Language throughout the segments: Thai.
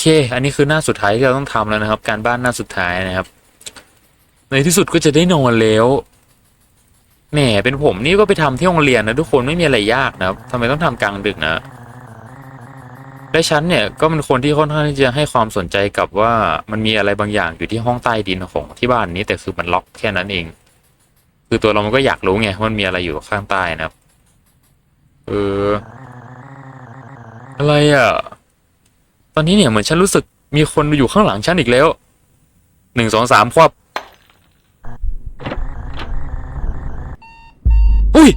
เค อันนี้คือหน้าสุดท้ายที่เราต้องทำแล้วนะครับ การบ้านหน้าสุดท้ายนะครับ ในที่สุดก็จะได้นอนแล้วแหมเป็นผมนี่ก็ไปทำที่โรงเรียนนะทุกคนไม่มีอะไรยากนะครับทำไมต้องทำกลางดึกนะและฉันเนี่ยก็เป็นคนที่ค่อนข้างที่จะให้ความสนใจกับว่ามันมีอะไรบางอย่างอยู่ที่ห้องใต้ดินของที่บ้านนี้แต่คือมันล็อกแค่นั้นเอง คือตัวเรามันก็อยากรู้ไงว่ามันมีอะไรอยู่ข้างใต้นะครับเอออะไรอะ อนนี้เนี่ยเหมือนฉันรู้สึกมีคนอยู่ข้างหลังฉันอีกแล้ว หนึ่งสองสามควับอุ้ย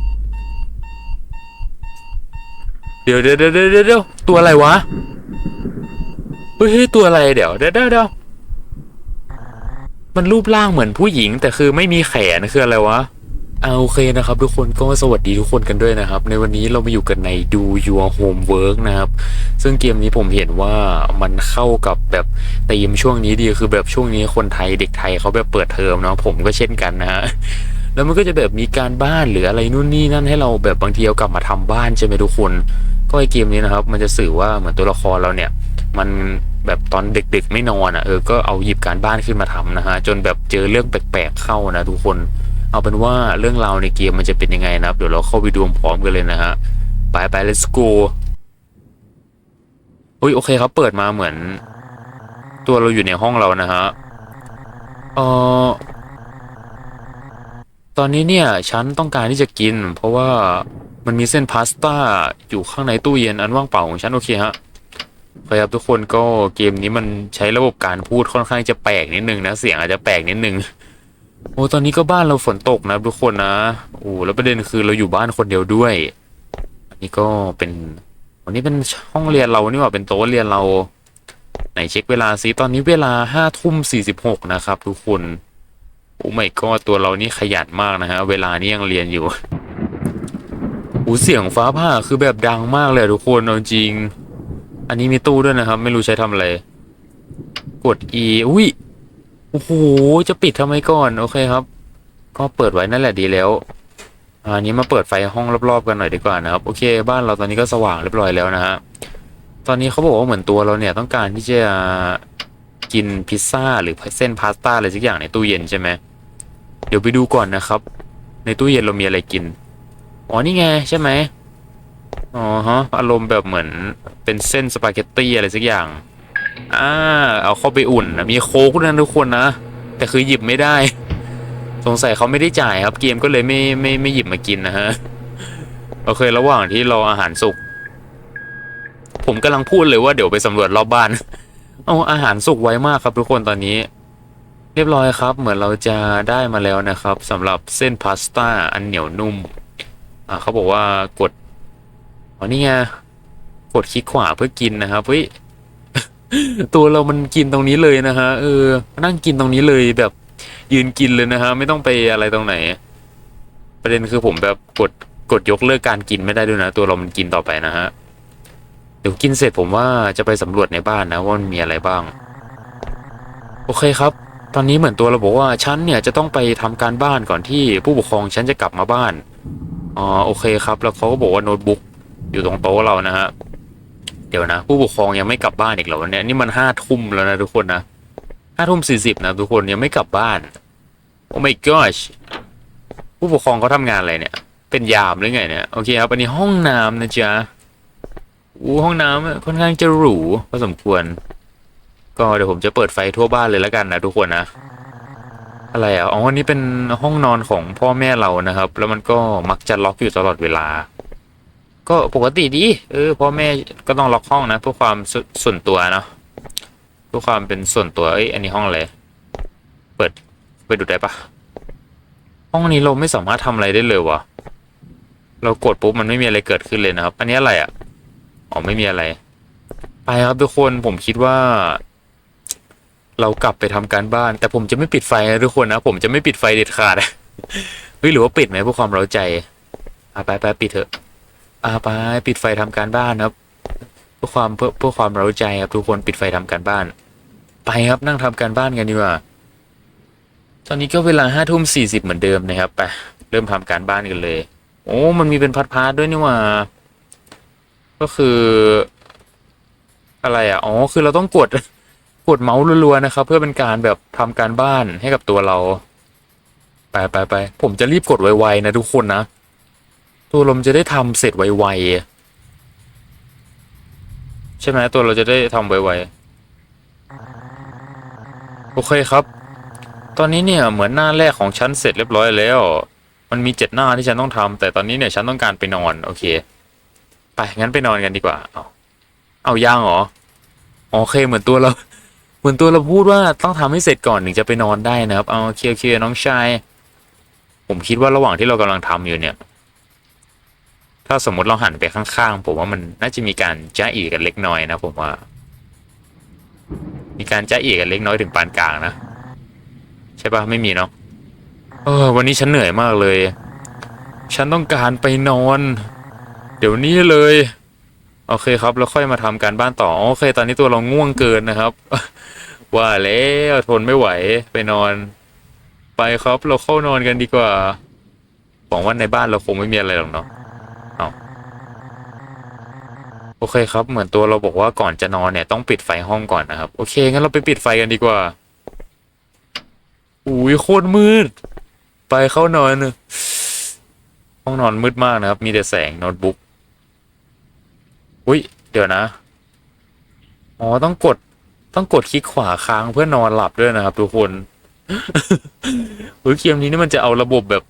เดี๋ยวเดี๋ยวเดี๋ยวเดี๋ยวตัวอะไรวะ เฮ้ยตัวอะไรเดี๋ยวเดี๋ยวเดี๋ยวมันรูปร่างเหมือนผู้หญิงแต่คือไม่มีแขนคืออะไรวะเอาโอเคนะครับ ทุกคนก็สวัสดีทุกคนกันด้วยนะครับ ในวันนี้เรามาอยู่กันใน Do Your Homework นะครับ ซึ่งเกมนี้ผมเห็นว่ามันเข้ากับแบบธีมช่วงนี้ดีคือแบบช่วงนี้คนไทยเด็กไทยเขาแบบเปิดเทอมเนาะผมก็เช่นกันนะฮะแล้วมันก็จะแบบมีการบ้านหรืออะไรนู่นนี่นั่นให้เราแบบบางทีเอากลับมาทำบ้านใช่ไหมทุกคน ก็ไอเกมนี้นะครับ มันจะสื่อว่าเหมือนตัวละครเราเนี่ย มันแบบตอนดึกๆไม่นอนอะเออก็เอาหยิบการบ้านขึ้นมาทำนะฮะจนแบบเจอเรื่องแปลกๆเข้านะทุกคน เอาเป็นว่าเรื่องราวในเกมมันจะเป็นยังไงนะครับ เดี๋ยวเราเข้าไปดูพร้อมกันเลยนะฮะไปไป let's go อุ้ยโอเคครับเปิดมาเหมือน ตัวเราอยู่ในห้องเรานะฮะเออตอนนี้เนี่ยฉันต้องการที่จะกิน เพราะว่ามันมีเส้นพาสต้าอยู่ข้างในตู้เย็นอันว่างเปล่าของฉันโอเคฮะโอเคครับทุกคนก็เกมนี้มันใช้ระบบการพูดค่อนข้างจะแปลกนิดนึงนะเสียงอาจจะแปลกนิดนึงโอ้ตอนนี้ก็บ้านเราฝนตกนะทุกคนนะโอ้แล้วประเด็นคือเราอยู่บ้านคนเดียวด้วย อันนี้ก็เป็น วันนี้เป็นห้องเรียนเรานี่หว่าเป็นโต๊ะเรียนเรา ไหนเช็คเวลาซิตอนนี้เวลาห้าทุ่มสี่สิบหกนะครับ ทุกคนโอ้ไม่ก็ตัวเรานี่ขยันมากนะฮะเวลานี้ยังเรียนอยู่โอ้เสียงฟ้าผ่าคือแบบดังมากเลยทุกคนเอาจริง อันนี้มีตู้ด้วยนะครับ ไม่รู้ใช้ทำอะไร กด E อุ้ยโอ้โหจะปิดทำไมก่อน โอเคครับ ก็เปิดไว้นั่นแหละดีแล้ว อันนี้มาเปิดไฟห้องรอบๆกันหน่อยดีกว่านะครับโอเค บ้านเราตอนนี้ก็สว่างเรียบร้อยแล้วนะฮะตอนนี้เขาบอกว่าเหมือนตัวเราเนี่ยต้องการที่จะกินพิซซ่าหรือเส้นพาสต้าอะไรสักอย่างในตู้เย็นใช่ไหมเดี๋ยวไปดูก่อนนะครับ ในตู้เย็นเรามีอะไรกินอ๋อนี่ไงใช่ไหมอ๋อฮะอารมณ์แบบเหมือนเป็นเส้นสปาเกตตี้อะไรสักอย่างอ่าเอาเข้าไปอุ่นนะมีโค้กด้วยนะทุกคนนะแต่คือหยิบไม่ได้ สงสัยเขาไม่ได้จ่ายครับเกมก็เลยไม่ไม่ไม่หยิบมากินนะฮะโอเคระหว่างที่รออาหารสุก ผมกำลังพูดเลยว่าเดี๋ยวไปสำรวจรอบบ้าน เอาอาหารสุกไวมากครับทุกคนตอนนี้ เรียบร้อยครับ เหมือนเราจะได้มาแล้วนะครับสำหรับเส้นพาสต้าอันเหนียวนุ่ม อ่าเขาบอกว่ากดอ๋อนี่ไงกดคลิกขวาเพื่อกินนะครับเฮ้ยตัวเรามันกินตรงนี้เลยนะฮะเออนั่งกินตรงนี้เลยแบบ ยืนกินเลยนะฮะ ไม่ต้องไปอะไรตรงไหน ประเด็นคือผมแบบกดกดยกเลิกการกินไม่ได้ด้วยนะ ตัวเรามันกินต่อไปนะฮะ เดี๋ยวกินเสร็จผมว่าจะไปสำรวจในบ้านนะว่ามันมีอะไรบ้าง โอเคครับ ตอนนี้เหมือนตัวเราบอกว่าฉันเนี่ยจะต้องไปทำการบ้านก่อนที่ผู้ปกครองฉันจะกลับมาบ้านอ๋อโอเคครับ แล้วเขาก็บอกว่าโน้ตบุ๊กอยู่ตรงโต๊ะเรานะฮะเดี๋ยวนะ ผู้ปกครองยังไม่กลับบ้านอีกเหรอวันเนี้ยนี่มันห้าทุ่มแล้วนะทุกคนนะห้าทุ่มสี่สิบนะทุกคนยังไม่กลับบ้าน โอ้ my gosh ผู้ปกครองเขาทำงานอะไรเนี่ย เป็นยามหรือไงเนี่ย โอเคครับ อันนี้ห้องน้ำนะจ๊ะอู้ห้องน้ำค่อนข้างจะหรูพอสมควร ก็เดี๋ยวผมจะเปิดไฟทั่วบ้านเลยแล้วกันนะทุกคนนะ อะไรอะ อ๋ออันนี้เป็นห้องนอนของพ่อแม่เรานะครับ แล้วมันก็มักจะล็อกอยู่ตลอดเวลา ก็ปกติดีเออพ่อแม่ก็ต้องล็อกห้องนะเพื่อความสส่วนตัวเนาะเพื่อความเป็นส่วนตัวเอ้ยอันนี้ห้องอะไรเปิด ไปดูได้ปะห้องนี้เราไม่สามารถทำอะไรได้เลยวะเรากดปุ๊บมันไม่มีอะไรเกิดขึ้นเลยนะครับ อันนี้อะไรอะอ๋อไม่มีอะไร ไปครับทุกคนผมคิดว่า เรากลับไปทำการบ้าน แต่ผมจะไม่ปิดไฟนะทุกคนนะผมจะไม่ปิดไฟเด็ดขาดเฮ้ยหรือว่าปิดไหมเพื่อความเร้าใจอะไปไปปิดเถอะอะไปปิดไฟทำการบ้านครับเพื่อความเพื่อเพื่อความเร้าใจครับทุกคนปิดไฟทำการบ้าน ไปครับนั่งทำการบ้านกันดีกว่า ตอนนี้ก็เวลาห้าทุ่มสี่สิบเหมือนเดิมนะครับไปเริ่มทำการบ้านกันเลย โอ้ มันมีเป็นพาร์ทๆด้วยนี่ว่า ก็คือ อะไรอะ อ๋อ คือเราต้องกดกดเมาส์รัวๆนะครับ เพื่อเป็นการแบบทำการบ้านให้กับตัวเรา ไปไปไปผมจะรีบกดไวๆนะทุกคนนะ ตัวลมจะได้ทำเสร็จไวๆ ใช่ไหมตัวเราจะได้ทำไวๆ โอเคครับ อนนี้เนี่ยเหมือนหน้าแรกของฉันเสร็จเรียบร้อยแล้ว มันมีเจ็ดหน้าที่ฉันต้องทำแต่ตอนนี้เนี่ยฉันต้องการไปนอนโอเค ไปงั้นไปนอนกันดีกว่า เอาเอาย่างเหรอโอเคเหมือนตัวเราเหมือนตัวเราพูดว่าต้องทำให้เสร็จก่อนถึงจะไปนอนได้นะครับ เอาเคโอเคน้องชาย ผมคิดว่าระหว่างที่เรากำลังทำอยู่เนี่ย ถ้าสมมติเราหันไปข้างๆ ผมว่ามันน่าจะมีการจ้าอีกันเล็กน้อยนะผมว่า มีการจ้าอีกันเล็กน้อยถึงปานกลางนะ ใช่ปะไม่มีเนาะเออ วันนี้ฉันเหนื่อยมากเลย ฉันต้องการไปนอน เดี๋ยวนี้เลย โอเคครับ แล้วค่อยมาทำการบ้านต่อ โอเค ตอนนี้ตัวเราง่วงเกินนะครับ ว่าแล้วทนไม่ไหวไปนอน ไปครับเราเข้านอนกันดีกว่าหวังว่าในบ้านเราคงไม่มีอะไรหรอกเนาะเอาโอเคครับ เหมือนตัวเราบอกว่าก่อนจะนอนเนี่ยต้องปิดไฟห้องก่อนนะครับ โอเคงั้นเราไปปิดไฟกันดีกว่า อุ้ยโคตรมืด ไปเข้านอนเนอะห้องนอนมืดมากนะครับ มีแต่แสงโน้ตบุ๊กอุ้ยเดี๋ยวนะ อ๋อต้องกดต้องกดคลิกขวาค้างเพื่อนอนหลับด้วยนะครับ ทุกคนอุ้ยเกมนี้นี่มันจะเอาระบบแบบ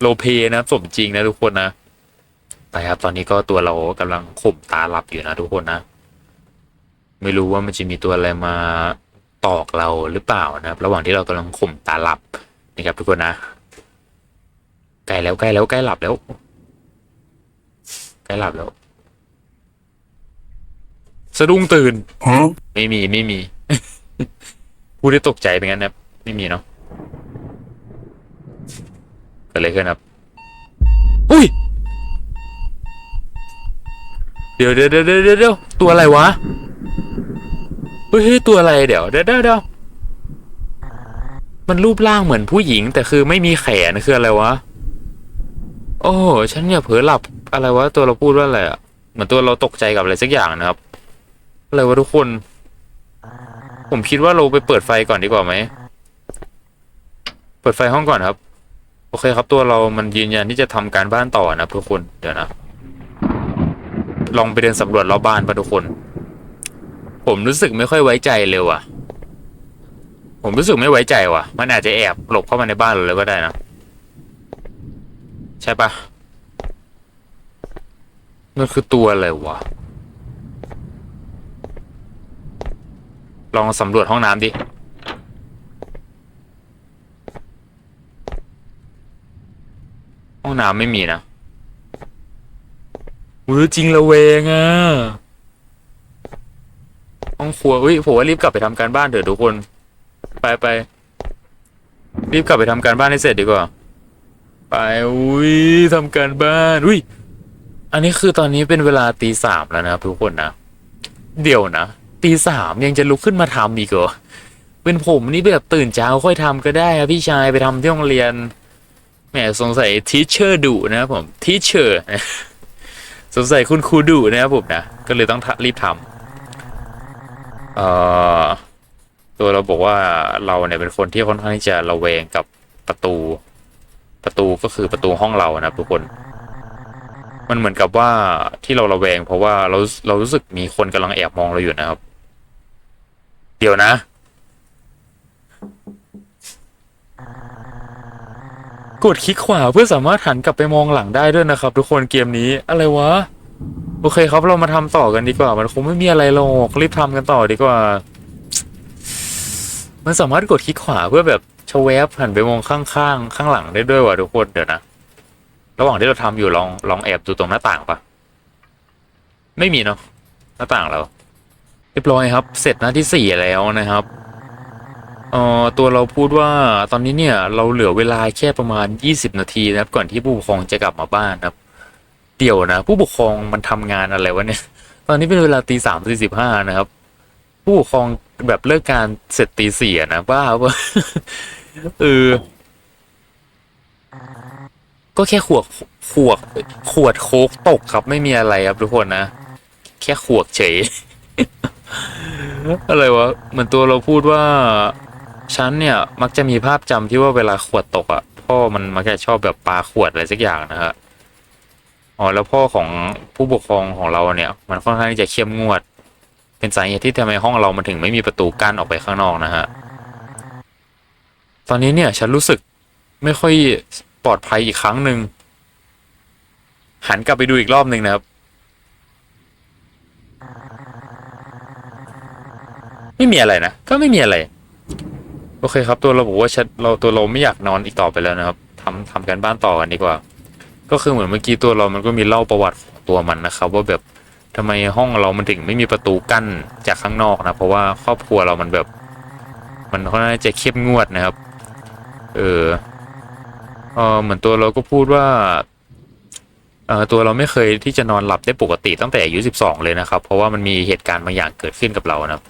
โลเพนะสมจริงนะทุกคนนะไปครับตอนนี้ก็ตัวเรากำลังข่มตาหลับอยู่นะทุกคนนะ ไม่รู้ว่ามันจะมีตัวอะไรมา ตอกเราหรือเปล่านะครับ ระหว่างที่เรากำลังข่มตาหลับนะครับทุกคนนะใกล้แล้วใกล้แล้วใกล้หลับแล้วใกล้หลับแล้ว สะดุ้งตื่น Huh? ไม่มีไม่มีพูดได้ตกใจเป็นงั้นนะครับไม่มีเนาะเกิดอะไรขึ้นครับอุ้ยเดี๋ยวเดี๋ยวเดี๋ยวเดี๋ยวเดี๋ยวตัวอะไรวะ เฮ้ยตัวอะไรเดี๋ยวเดี๋ยวเดี๋ยวเดี๋ยวมันรูปร่างเหมือนผู้หญิง แต่คือไม่มีแขนคืออะไรวะ โอ้ฉันอย่าเผลอหลับอะไรวะตัวเราพูดว่าอะไรอะเหมือนตัวเราตกใจกับอะไรสักอย่างนะครับ อะไรวะทุกคน ผมคิดว่าเราไปเปิดไฟก่อนดีกว่าไหม เปิดไฟห้องก่อนครับ โอเคครับตัวเรามันยืนยันที่จะทำการบ้านต่อนะทุกคน เดี๋ยวนะ ลองไปเดินสำรวจรอบบ้านปะทุกคน ผมรู้สึกไม่ค่อยไว้ใจเลยว่ะ ผมรู้สึกไม่ไว้ใจว่ะ มันอาจจะแอบหลบเข้ามาในบ้านเราเลยก็ได้นะ ใช่ปะมันคือตัวอะไรวะ ลองสำรวจห้องน้ำดิ ห้องน้ำไม่มีนะอุ้ยจริงละเวงอะ องครัวอุ้ยผมว่ารีบกลับไปทำการบ้านเถอะทุกคน ไปไปรีบกลับไปทำการบ้านให้เสร็จดีกว่า ไปอุ้ยทำการบ้านอุ้ยอันนี้คือตอนนี้เป็นเวลาตีสามแล้วนะครับทุกคนนะเดี๋ยวนะตีสามยังจะลุกขึ้นมาทำอีกเหรอเป็นผมนี่แบบตื่นเช้าค่อยทำก็ได้ครับพี่ชายไปทำที่โรงเรียนแหมสงสัยทีเชอร์ดุนะครับผมทีเชอร์สงสัยคุณครูดุนะครับผมนะก็เลยต้องรีบทำ เอ่อตัวเราบอกว่าเราเนี่ยเป็นคนที่ค่อนข้างที่จะระแวงกับประตู ประตูก็คือประตูห้องเรานะครับทุกคน มันเหมือนกับว่าที่เราระแวง เพราะว่าเราเรารู้สึกมีคนกำลังแอบมองเราอยู่นะครับ เดี๋ยวนะ กดคลิกขวาเพื่อสามารถหันกลับไปมองหลังได้ด้วยนะครับ ทุกคนเกมนี้อะไรวะ โอเคครับเรามาทำต่อกันดีกว่า มันคงไม่มีอะไรหรอกรีบทำกันต่อดีกว่า มันสามารถกดคลิกขวาเพื่อแบบชะแวบหันไปมองข้างๆข้างหลังได้ด้วยว่ะทุกคนเดี๋ยวนะระหว่างที่เราทำอยู่ลองลองแอบดูตรงหน้าต่างปะไม่มีเนาะหน้าต่างเราเรียบร้อยครับ เสร็จหน้าที่สี่แล้วนะครับเอ่อตัวเราพูดว่าตอนนี้เนี่ย เราเหลือเวลาแค่ประมาณยี่สิบนาทีนะครับ ก่อนที่ผู้ปกครองจะกลับมาบ้านครับ เดี๋ยวนะ ผู้ปกครองมันทำงานอะไรวะเนี่ย ตอนนี้เป็นเวลาตีสามสี่สิบห้านะครับ ผู้ปกครองแบบเลิกการเสร็จตีสี่นะบ้าปะเออก็แค่ขวดขวดขวดโคกตกครับไม่มีอะไรครับทุกคนนะ แค่ขวดเฉย อะไรวะเหมือนตัวเราพูดว่าฉันเนี่ย มักจะมีภาพจำที่ว่าเวลาขวดตกอะ่ะพ่อมันมักจะชอบแบบปลาขวดอะไรสักอย่างนะฮะ อ๋อแล้วพ่อของผู้ปกครองของเราเนี่ย มันค่อนข้างที่จะเข้มงวด เป็นสาเหตุที่ทำไมห้องเรามันถึงไม่มีประตูกั้นออกไปข้างนอกนะฮะตอนนี้เนี่ยฉันรู้สึกไม่ค่อยปลอดภัยอีกครั้งหนึ่งหันกลับไปดูอีกรอบหนึ่งนะครับไม่มีอะไรนะก็ไม่มีอะไร โอเคครับตัวเราบอกว่าฉันเราตัวเราไม่อยากนอนอีกต่อไปแล้วนะครับทำทำกันบ้านต่อกันดีกว่า ก็คือเหมือนเมื่อกี้ตัวเรามันก็มีเล่าประวัติตัวมันนะครับ ว่าแบบทำไมห้องเรามันถึงไม่มีประตูกั้นจากข้างนอกนะ เพราะว่าครอบครัวเรามันแบบ มันค่อนข้างจะเข้มงวดนะครับ เออเออเหมือนตัวเราก็พูดว่าเออตัวเราไม่เคยที่จะนอนหลับได้ปกติตั้งแต่อายุ12เลยนะครับ เพราะว่ามันมีเหตุการณ์บางอย่างเกิดขึ้นกับเรานะครับ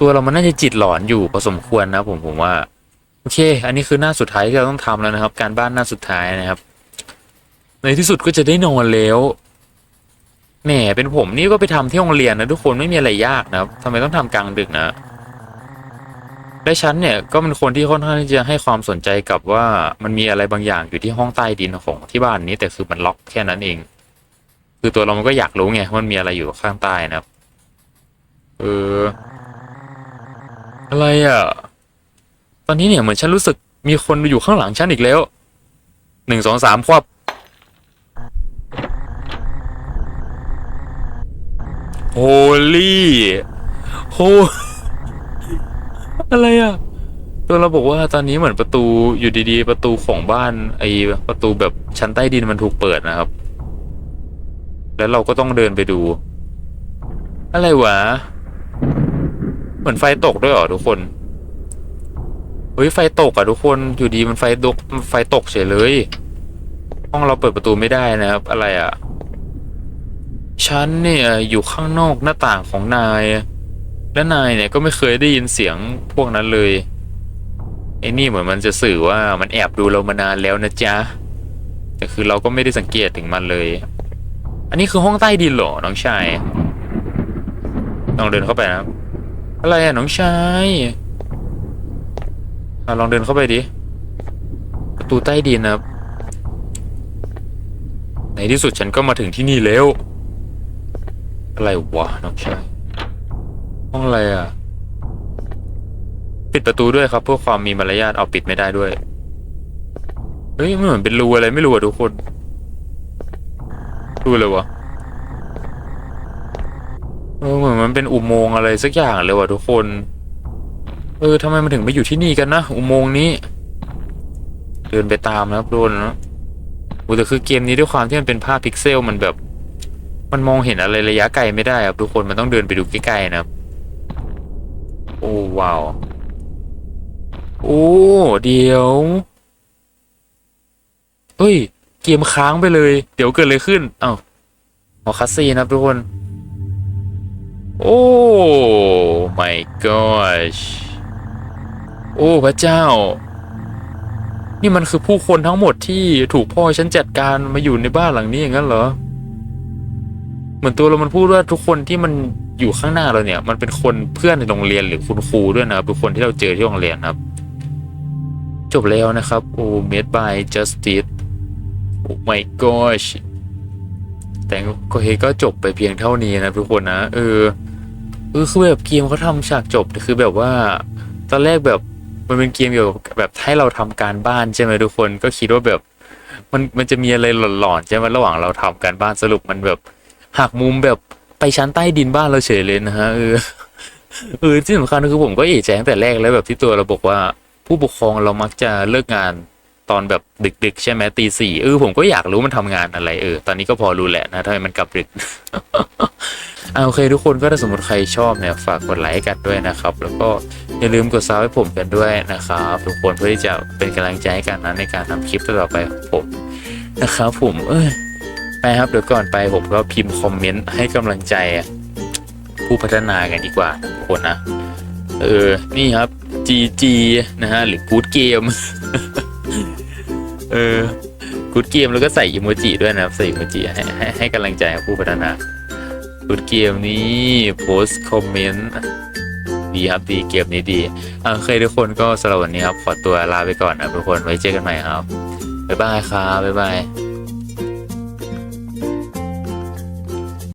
ตัวเรามันน่าจะจิตหลอนอยู่พอสมควรนะผมผมว่า โอเค อันนี้คือหน้าสุดท้ายที่เราต้องทำแล้วนะครับ การบ้านหน้าสุดท้ายนะครับ ในที่สุดก็จะได้นอนแล้วแหมเป็นผมนี่ก็ไปทำที่โรงเรียนนะทุกคนไม่มีอะไรยากนะครับทำไมต้องทำกลางดึกนะและฉันเนี่ยก็เป็นคนที่ค่อนข้างที่จะให้ความสนใจกับว่ามันมีอะไรบางอย่างอยู่ที่ห้องใต้ดินของที่บ้านนี้แต่คือมันล็อกแค่นั้นเอง คือตัวเรามันก็อยากรู้ไงว่ามันมีอะไรอยู่ข้างใต้นะครับเอออะไรอะ ตอนนี้เนี่ยเหมือนฉันรู้สึกมีคนอยู่ข้างหลังฉันอีกแล้วหนึ่งสองสามควบ โฮลี่โฮอะไรอะตัวเราบอกว่าตอนนี้เหมือนประตูอยู่ดีๆ ประตูของบ้านไอประตูแบบชั้นใต้ดินมันถูกเปิดนะครับ แล้วเราก็ต้องเดินไปดู อะไรวะ เหมือนไฟตกด้วยเหรอทุกคนเฮ้ยไฟตกอะทุกคนอยู่ดีมันไฟตกไฟตกเฉยเลย ห้องเราเปิดประตูไม่ได้นะครับ อะไรอะ ฉันเนี่ยอยู่ข้างนอกหน้าต่างของนาย และนายเนี่ยก็ไม่เคยได้ยินเสียงพวกนั้นเลยไอ้นี่เหมือนมันจะสื่อว่ามันแอบดูเรามานานแล้วนะจ๊ะแต่คือเราก็ไม่ได้สังเกตถึงมันเลย อันนี้คือห้องใต้ดินเหรอน้องชายลองเดินเข้าไปนะอะไรอะน้องชายอลองเดินเข้าไปดิประตูใต้ดินนะครับในที่สุดฉันก็มาถึงที่นี่แล้ว อะไรวะน้องชายห้องอะไรอะ ปิดประตูด้วยครับ เพื่อความมีมารยาทเอาปิดไม่ได้ด้วย เฮ้ยมันเหมือนเป็นรูอะไรไม่รู้อะทุกคนรูเลยวะเออเหมือนมันเป็นอุโมงค์อะไรสักอย่างเลยว่ะทุกคน เออทำไมมันถึงไม่อยู่ที่นี่กันนะอุโมงค์นี้ เดินไปตามนะครับโดนนะโอ้แต่คือเกมนี้ด้วยความที่มันเป็นภาพพิกเซลมันแบบ มันมองเห็นอะไรระยะไกลไม่ได้ครับทุกคนมันต้องเดินไปดูใกล้ๆนะครับ โอ้ว้าว โอ้เดี๋ยว เฮ้ย เกมค้างไปเลย เดี๋ยวเกิดอะไรขึ้น เอ้าหอคัสซีนนะครับทุกคน โอ้ my gosh โอ้พระเจ้า นี่มันคือผู้คนทั้งหมดที่ถูกพ่อฉันจัดการมาอยู่ในบ้านหลังนี้อย่างนั้นเหรอ เหมือนตัวเรามันพูดว่าทุกคนที่มันอยู่ข้างหน้าเราเนี่ย มันเป็นคนเพื่อนในโรงเรียนหรือคุณครูด้วยนะครับทุกคนที่เราเจอที่โรงเรียนครับ จบแล้วนะครับโอ้ made by justice โอ้ my gosh แต่ก็เฮก็จบไปเพียงเท่านี้นะทุกคนนะเออเออคือแบบเกมเขาทำฉากจบคือแบบว่า ตอนแรกแบบมันเป็นเกมเกี่ยวกับแบบให้เราทำการบ้านใช่ไหมทุกคนก็คิดว่าแบบ มันมันจะมีอะไรหลอนๆใช่ไหมระหว่างเราทำการบ้านสรุปมันแบบ หักมุมแบบไปชั้นใต้ดินบ้านเราเฉยเลยนะฮะเออเออที่สำคัญคือผมก็เอะใจตั้งแต่แรกแล้วแบบที่ตัวเราบอกว่า ผู้ปกครองเรามักจะเลิกงานตอนแบบดึก ๆ ใช่ไหมตีสี่เออผมก็อยากรู้มันทำงานอะไรเออตอนนี้ก็พอรู้แหละนะทำไมมันกลับดึกอ่าโอเคทุกคนก็ถ้าสมมติใครชอบเนี่ยฝากกดไลค์กันด้วยนะครับ แล้วก็อย่าลืมกดซับให้ผมกันด้วยนะครับทุกคนเพื่อที่จะเป็นกำลังใจให้กันนะในการทำคลิปต่อไปของผมนะครับผมเอ้ย ไปครับเดี๋ยวก่อนไปผมก็พิมพ์คอมเมนต์ให้กำลังใจผู้พัฒนากันดีกว่าทุกคนนะ เออ นี่ครับ GG นะฮะ หรือ Good Game เออ Good Game แล้วก็ใส่อีโมจิด้วยนะครับ ใส่อีโมจิให้ให้ให้กำลังใจผู้พัฒนาสุดเกมนี้โพสคอมเมนต์ดีครับดีเกมนี้ดีอ่าโอเคทุกคนก็สำหรับวันนี้ครับ ขอตัวลาไปก่อนนะทุกคนไว้เจอกันใหม่ครับ บ๊ายบายครับ บ๊ายบาย